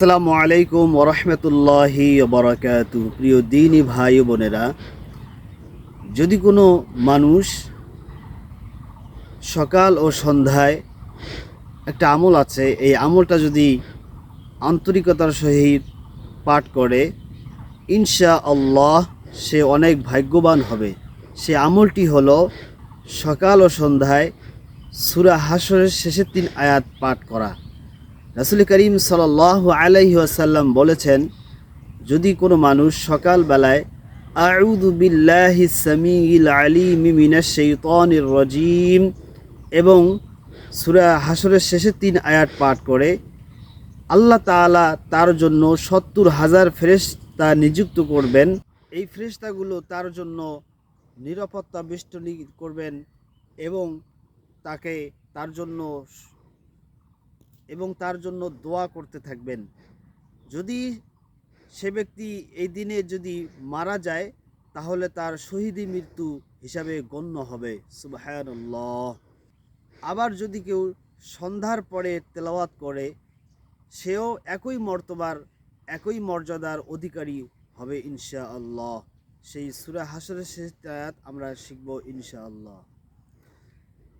আসসালামু আলাইকুম ওরহমতুল্লাহি বরকাত প্রিয় দিনী ভাই বোনেরা, যদি কোনো মানুষ সকাল ও সন্ধ্যায় একটা আমল আছে, এই আমলটা যদি আন্তরিকতার সহিত পাঠ করে ইনশা আল্লাহ সে অনেক ভাগ্যবান হবে। সে আমলটি হলো সকাল ও সন্ধ্যায় সুরা হাসরের শেষের তিন আয়াত পাঠ করা। রাসুল করিম সাল আলাইহি আসাল্লাম বলেছেন, যদি কোনো মানুষ সকালবেলায় আউদু বিল্লাহি সামিল আলিম মিনাশ শাইতানির রাজিম এবং সূরা হাসরের শেষের তিন আয়াত পাঠ করে, আল্লাহ তাআলা তার জন্য সত্তর হাজার ফেরেশতা নিযুক্ত করবেন। এই ফেরেশতাগুলো তার জন্য নিরাপত্তা বেষ্টনী করবেন এবং তাকে তার জন্য এবং তার জন্য দোয়া করতে থাকবেন। যদি সে ব্যক্তি এই দিনে যদি মারা যায়, তাহলে তার শহীদি মৃত্যু হিসাবে গণ্য হবে। সুবাহান্লাহ আবার যদি কেউ সন্ধ্যার পরে তেলাওয়াত করে, সেও একই মর্তবার, একই মর্যাদার অধিকারী হবে ইনশা আল্লাহ সেই সুরা হাসরের শেষ আমরা শিখব ইনশা আল্লাহ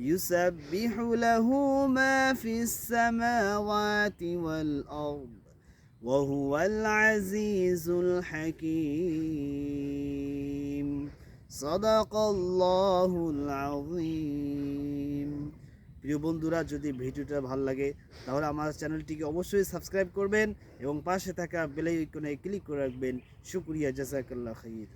يسبح له ما في السماوات والأرض وهو العزيز الحكيم صدق الله العظيم প্রিয় বন্ধুরা যদি ভিডিওটা ভালো লাগে তাহলে আমার চ্যানেলটিকে অবশ্যই সাবস্ক্রাইব করবেন এবং পাশে থাকা বেল আইকনে ক্লিক করে রাখবেন শুক্রিয়া জাজাকাল্লাহ খাইর